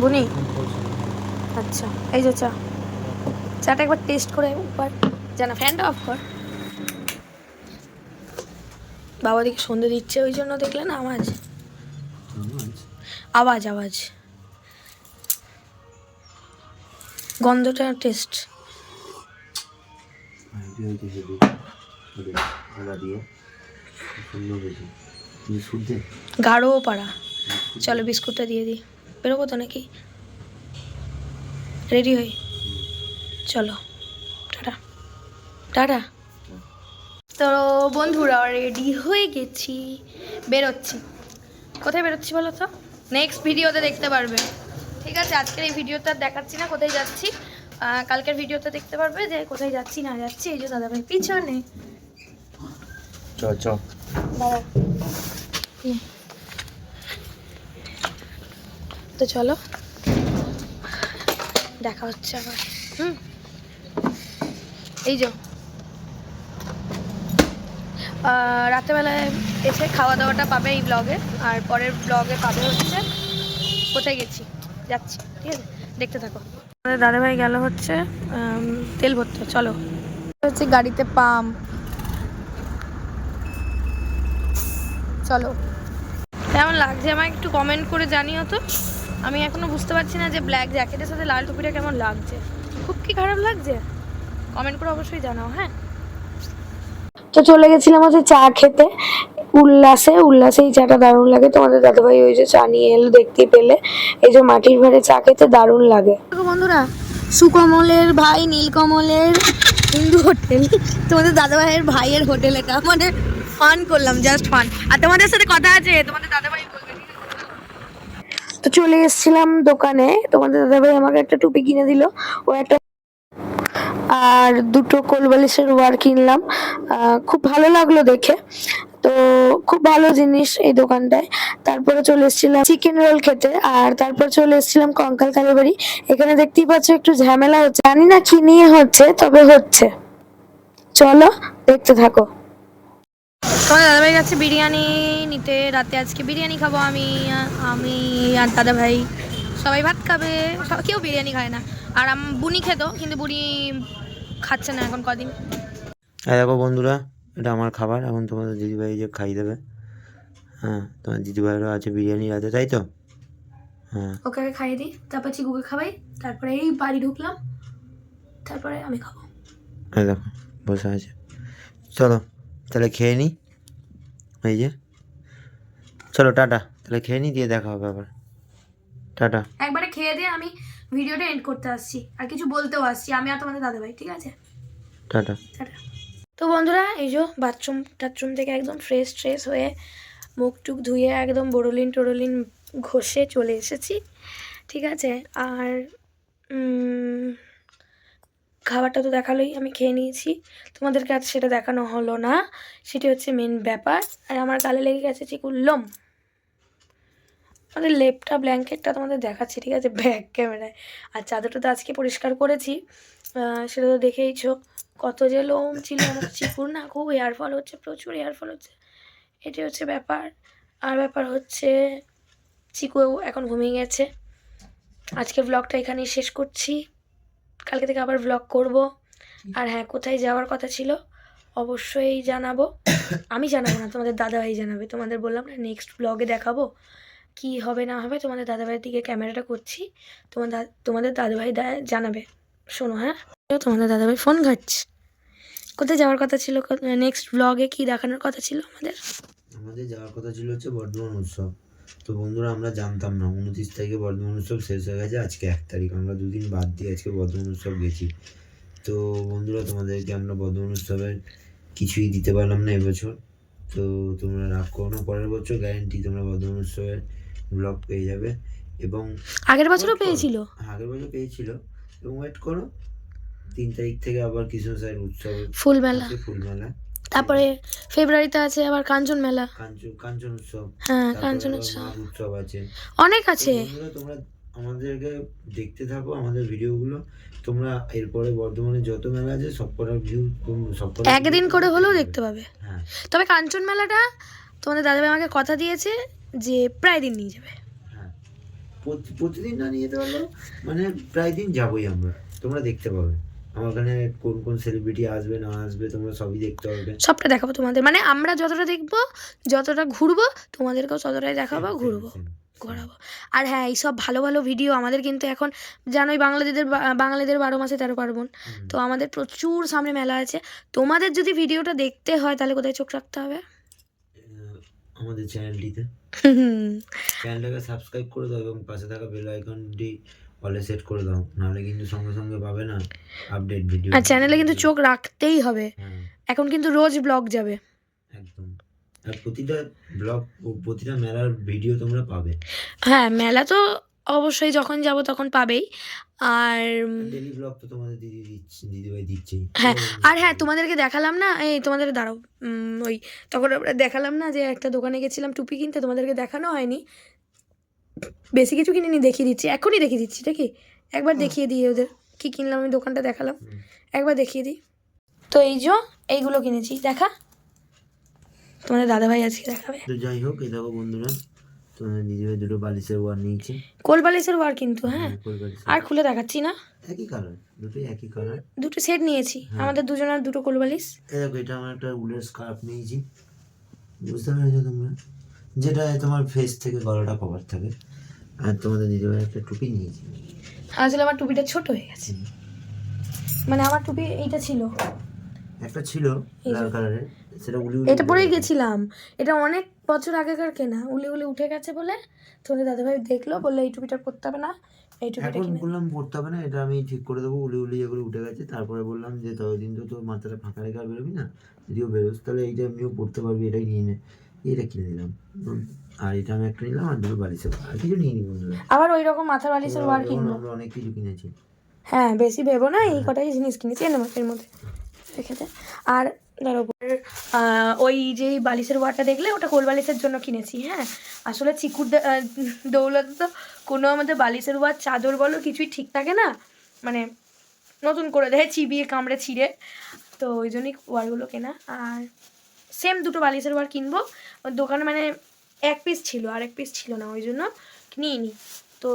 বুনি আচ্ছা এই যে চা। চাটা একবার টেস্ট করে একবার। জানা ফ্যানটা অফ কর। বাবা দিকে সন্ধে দিচ্ছে ওই জন্য দেখলে না আওয়াজ? আওয়াজ? আওয়াজ গন্ধটা টেস্ট গাঢ় পাড়া। চলো বিস্কুটটা দিয়ে দিই। বেরোবো তো নাকি? রেডি হই? চলো। টাটা। টাটা। তো বন্ধুরা রেডি হয়ে গেছি। বেরোচ্ছি। কোথায় বেরোচ্ছি বলো তো? নেক্সট ভিডিওতে দেখতে পারবে। ঠিক আছে আজকের এই ভিডিওটা দেখাচ্ছি না কোথায় যাচ্ছি। কালকের ভিডিওতে দেখতে পারবে যে কোথায় যাচ্ছি না যাচ্ছি। এই যে দাদাভাই পিছনে। চ চ দাদা। তো চলো। দেখা হচ্ছে আবার। হুম। এই যে। আহ, রাত্রেবেলায় এসে খাওয়া দাওয়াটা পাবে এই ব্লগে আর পরের ব্লগে পাবে হচ্ছে কোথায় গেছি? যাচ্ছি ঠিক আছে? দেখতে থাকো। আমাদের দাদাভাই গেল হচ্ছে তেল ভরতে। চলো। হচ্ছে গাড়িতে পাম্প চলো। কেমন লাগছে আমায় একটু কমেন্ট করে জানিও তো। আমি এখনও বুঝতে পারছি না যে ব্ল্যাক জ্যাকেটের সাথে লাল টুপিটা কেমন লাগছে। খুব কি খারাপ লাগছে? কমেন্ট করে অবশ্যই জানাও হ্যাঁ? তো চলে গেছিলাম হচ্ছে চা খেতে। উল্লাসে উল্লাসে এই চাটা দারুণ লাগে। তোমাদের দাদাভাই ওই যে চা নিয়ে এলো দেখতে পেলে। এই যে মাটির ভাড়ে চা খেতে দারুণ লাগে। বন্ধুরা সুকমলের ভাই নীলকমলের হিন্দু হোটেল। তোমাদের দাদাভাইয়ের ভাইয়ের হোটেল এটা। মানে ফান করলাম জাস্ট ফান আর তোমাদের সাথে কথা আছে তোমাদের দাদাভাই? তো চলে এসেছিলাম দোকানে। তোমাদের দাদাভাই আমাকে একটা টুপি কিনে দিল। ও একটা আর দুটো কোলবালিশের ওয়ার কিনলাম। খুব ভালো লাগল দেখে। তো খুব ভালো জিনিস এই দোকানটায়। তারপরে চলে এসেছিলাম চিকেন রোল খেতে। আর তারপর চলে এসেছিলাম কঙ্কাল কালীবাড়ি। এখানে দেখতেই পাচ্ছ একটু ঝামেলা হচ্ছে। জানি না কি নিয়ে হচ্ছে, তবে হচ্ছে। চলো দেখতে থাকো। তোমার দাদাভাই কাছে বিরিয়ানি নিতে। রাতে আজকে বিরিয়ানি খাব আমি আমি আর দাদাভাই সবাই ভাত খাবে সব- কেউ বিরিয়ানি খায় না। আর আম বুনি খেত কিন্তু বুনি খাচ্ছে না এখন কদিন। এই দেখো বন্ধুরা এটা আমার খাবার। এখন তোমাদের দিদিভাই যে খাই দেবে। হ্যাঁ তোমার দিদিভাইয়েরও আছে বিরিয়ানি রাতে তাই তো? হ্যাঁ। ওকে আগে খাইয়ে দিই। তারপর চিকুকে খাবাই। তারপরে এই বাড়ি ঢুকলাম। তারপরে আমি খাব। এই দেখো বসে আছে। চলো। তাহলে খেয়ে নিই এই যে। চলো টাটা। তাহলে খেয়ে নিই দিয়ে দেখা হবে আবার। টাটা। একবারে খেয়ে দিয়ে আমি ভিডিওটা এন্ড করতে আসছি। আর কিছু বলতেও আসছি। আমি আর তোমাদের দাদাভাই ঠিক আছে? টাটা। টাটা। তো বন্ধুরা এই যে বাথরুম টাথরুম থেকে একদম ফ্রেশ ট্রেশ হয়ে মুখ টুক ধুয়ে একদম বড়লিন টরলিন ঘষে চলে এসেছি ঠিক আছে? আর খাবারটা তো দেখালোই, আমি খেয়ে নিয়েছি। তোমাদেরকে আজ সেটা দেখানো হলো না। সেটি হচ্ছে মেন ব্যাপার। আর আমার গালে লেগে গেছে চিকুল্লম আমাদের লেপটা, ব্ল্যাঙ্কেটটা তোমাদের দেখাচ্ছি, ঠিক আছে? ব্যাক ক্যামেরায়। আর চাদরটা তো আজকে পরিষ্কার করেছি। সেটা তো দেখেইছো। কত যে লোম ছিল আমার চিকুর না, খুব হেয়ার ফল হচ্ছে, প্রচুর হেয়ার ফল হচ্ছে। এটি হচ্ছে ব্যাপার। আর ব্যাপার হচ্ছে, চিকু এখন ঘুমিয়ে গেছে। আজকের ব্লগটা এখানেই শেষ করছি। কালকে থেকে আবার ব্লগ করব। আর হ্যাঁ কোথায় যাওয়ার কথা ছিল অবশ্যই জানাব। আমি জানাব না, তোমাদের দাদাভাই জানাবে। তোমাদের বললাম না নেক্সট ব্লগে দেখাবো কি হবে, না হবে। তোমাদের দাদাভাইয়ের দিকে ক্যামেরাটা করছি। তোমার তোমাদের দাদাভাই দা- জানাবে। শোনো হ্যাঁ? তোমাদের দাদাভাই ফোন ঘাটছে। কোথায় যাওয়ার কথা ছিল? নেক্সট ব্লগে কি দেখানোর কথা ছিল আমাদের? আমাদের যাওয়ার কথা ছিল হচ্ছে বর্ধমান উৎসব। তো বন্ধুরা আমরা জানতাম না। উনত্রিশ তারিখে বর্ধমান উৎসব শেষ হয়ে গেছে আজকে এক তারিখ। আমরা দুদিন বাদ দিয়ে আজকে বর্ধমান উৎসব গেছি। তো বন্ধুরা তোমাদেরকে আমরা বর্ধমান উৎসবের কিছুই দিতে পারলাম না এবছর। তো তোমরা রাগ করো না পরের বছর গ্যারেন্টি তোমরা বর্ধমান উৎসবের ব্লগ পেয়ে যাবে। এবং আগের বছরও পেয়েছিল? হ্যাঁ, আগের বছর পেয়েছিল। এবং ওয়েট করো তিন তারিখ থেকে আবার কৃষ্ণ স্যার উৎসব ফুল মেলা ফুল মেলা তারপরে ফেব্রুয়ারিতে আছে আবার কাঞ্চন মেলা। কাঞ্চন কাঞ্চন উৎসব। হ্যাঁ কাঞ্চন উৎসব। উৎসব আছে। অনেক আছে। তোমরা আমাদেরকে দেখতে থাকো আমাদের ভিডিওগুলো। তোমরা এরপরে বর্ধমানে যত মেলা আছে সব কটার ভিউ সবকটা একদিন করে হলেও দেখতে পাবে। হ্যাঁ। তবে কাঞ্চন মেলাটা তোমাদের দাদাভাই আমাকে কথা দিয়েছে যে প্রায় দিন নিয়ে যাবে। হ্যাঁ। প্রতিদিন না নিয়ে যেতে পারলেও মানে প্রায় দিন যাবোই আমরা। তোমরা দেখতে পাবে। আমার ওখানে কোন কোন সেলিব্রিটি আসবে না আসবে তোমরা সবই দেখতে পাবে সবটা দেখাবো তোমাদের। মানে আমরা যতটা দেখব যতটা ঘুরবো তোমাদেরকেও ততটাই দেখাবো ঘুরবো ঘোরাবো। আর হ্যাঁ এইসব ভালো ভালো ভিডিও আমাদের কিন্তু এখন জানোই বাংলাদেশের বাঙালিদের বারো মাসে তেরো পার্বণ। তো আমাদের প্রচুর সামনে মেলা আছে। তোমাদের যদি ভিডিওটা দেখতে হয় তাহলে কোথায় চোখ রাখতে হবে? আমাদের চ্যানেলটিতে চ্যানেলটাকে সাবস্ক্রাইব করে দাও এবং পাশে থাকা বেল আইকনটি অলে সেট করে দাও নাহলে কিন্তু সঙ্গে সঙ্গে পাবে না আপডেট ভিডিও আর চ্যানেলে কিন্তু চোখ রাখতেই হবে। হ্যাঁ। এখন কিন্তু রোজ ব্লগ যাবে। একদম। আর প্রতিটা ব্লগ প্রতিটা মেলার ভিডিও তোমরা পাবে। হ্যাঁ মেলা তো অবশ্যই যখন যাব তখন পাবেই। আর ডেলি ব্লগ তো তোমাদের দিদি দিচ্ছে দিদিভাই দিচ্ছেই। হ্যাঁ, আর হ্যাঁ তোমাদেরকে দেখালাম না এই তোমাদের দাঁড়াও ওই তখন আমরা দেখালাম না যে একটা দোকানে গেছিলাম টুপি কিনতে তোমাদেরকে দেখানো হয়নি। বেশি কিছু কিনিনি দেখিয়ে দিচ্ছি। এখনই দেখিয়ে দিচ্ছি নাকি একবার দেখিয়ে দিই ওদের। কি কিনলাম আমি দোকানটা দেখালাম। একবার দেখিয়ে দিই। তো এই যে এইগুলো কিনেছি। দেখা। তোমাদের দাদাভাই আজকে দেখাবে। তো যাই হোক এই দেখো বন্ধুরা তোমাদের দিদিভাই দুটো বালিশের ওয়ার নিয়েছে। কোলবালিশের বার কিন্তু হ্যাঁ আর খুলে দেখাচ্ছি না। একই কালার দুটোই একই কালার দুটো সেট নিয়েছি। হ্যাঁ। আমাদের দুজনের দুটো কোলবালিশ এই দেখো এটা আমার একটা উলের স্কার্ফ নিয়েছি। বুঝতে পেরেছ তোমরা? যেটা তোমার ফেস থেকে গলাটা কভার থাকে। আর তোমাদের দিদিভাই একটা টুপি নিয়েছি। আসলে আমার টুপিটা ছোট হয়ে গেছে। মানে আমার টুপি এইটা ছিল। একটা ছিল লাল কালারের সেটা উলি উলি এটা পরেই গেছে। গেছিলাম। এটা অনেক বছর আগেকার কেনা। উলি উলি উঠে গেছে বলে তোমাদের দাদাভাই দেখল বলল এই টুপিটা পরতে হবে না এই টুপিটা এখন কিনে বললাম পড়তে হবে না এটা আমি ঠিক করে দেবো উলি উলি যেগুলো উঠে গেছে। তারপরে বললাম যে ততদিন তো তোর মাথাটা ফাঁকা রেখে আর বেরোবি না যদিও বেরোস তাহলে এইটা আমিও পড়তে পারবি এটাই নিয়ে নে। এটা কিনে দিলাম আর এটা আমি একটা নিলাম আর দুটো বালিশে আর কিছু বন্ধুরা। আবার ওই রকম মাথার বালিশের ওয়ার কিনবো। আমরা অনেক কিছু কিনেছি। হ্যাঁ বেশি ভেবো না এই কটাই জিনিস কিনেছি মাসের মধ্যে রেখে দে। আর ধরো ওই যে বালিশের ওয়ারটা দেখলে ওটা কোল বালিশের জন্য কিনেছি হ্যাঁ? আসলে চিকুর দা- আহ, তো কোনো আমাদের বালিশের ওয়ার চাদর বলো কিছুই ঠিক থাকে না। মানে নতুন করে দেয় চিবিয়ে কামড়ে ছিঁড়ে। তো ওই জন্যই ওয়ারগুলো কেনা। আর সেম দুটো বালিশের ওয়ার কিনবো। দোকানে মানে এক পিস ছিল আর এক পিস ছিল না ওই জন্য নিইনি তো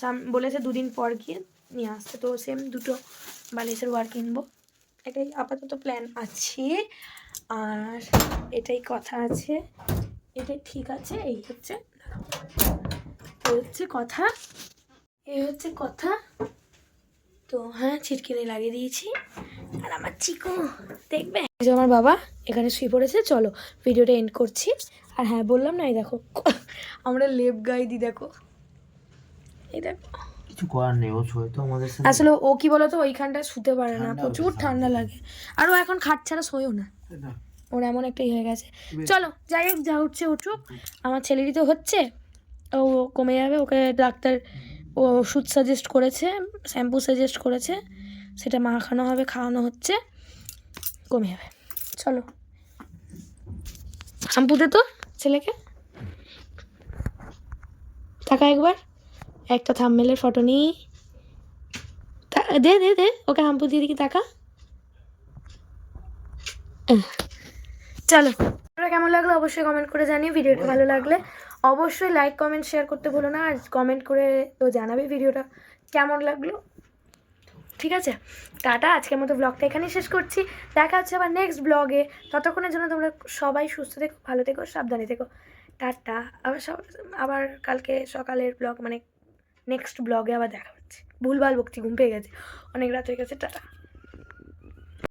সাম বলেছে দুদিন পর গিয়ে নিয়ে আসতে। তো সেম দুটো বালিশের ওয়ার কিনবো। এটাই আপাতত প্ল্যান আছে। আর এটাই কথা আছে। এটাই ঠিক আছে, এই হচ্ছে। এই হচ্ছে কথা। এই হচ্ছে কথা। তো হ্যাঁ ছিটকিনি লাগিয়ে দিয়েছি। আর আমার চিকু দেখবে? আমার বাবা এখানে শুয়ে পড়েছে চলো ভিডিওটা এন্ড করছি। আর হ্যাঁ বললাম না এই দেখো আমরা লেপ গায়ে দিই দেখো। এই দেখো। কিছু করার নেই ও শোয় তো আমাদের আসলে ও কি বলতো ওইখানটায় শুতে পারে না প্রচুর ঠান্ডা লাগে। আর ও এখন খাট ছাড়া শোয়ও না। ওর এমন একটাই হয়ে গেছে। চলো যাই হোক যা উঠছে উঠুক। আমার ছেলেরই তো হচ্ছে ও কমে যাবে ওকে ডাক্তার ও ওষুধ সাজেস্ট করেছে শ্যাম্পু সাজেস্ট করেছে, সেটা মাখানো হবে, খাওয়ানো হচ্ছে কমে যাবে চলো। শ্যাম্পু দে তো ছেলেকে? টাকা একবার, একটা থাম্মেলের ফটো নিই। দে দে দে, ওকে হাম্পু দিয়ে দিকে টাকা চলো। কেমন লাগল অবশ্যই কমেন্ট করে জানিও, ভিডিওটা ভালো লাগলে। অবশ্যই লাইক কমেন্ট শেয়ার করতে ভুলো না। আর কমেন্ট করে তো জানাবে ভিডিওটা। কেমন লাগল? ঠিক আছে? টাটা, আজকের মতো ব্লগটা এখানেই শেষ করছি। দেখা হচ্ছে আবার নেক্সট ব্লগে ততক্ষণের জন্য তোমরা সবাই সুস্থ থেকো, ভালো থেকো, সাবধানে থেকো। টাটা। আবার সব আবার কালকে সকালের ব্লগ মানে নেক্সট ব্লগে আবার দেখা হচ্ছে। ভুলভাল বকছি, ঘুম পেয়ে গেছে। অনেক রাত হয়ে গেছে, টাটা।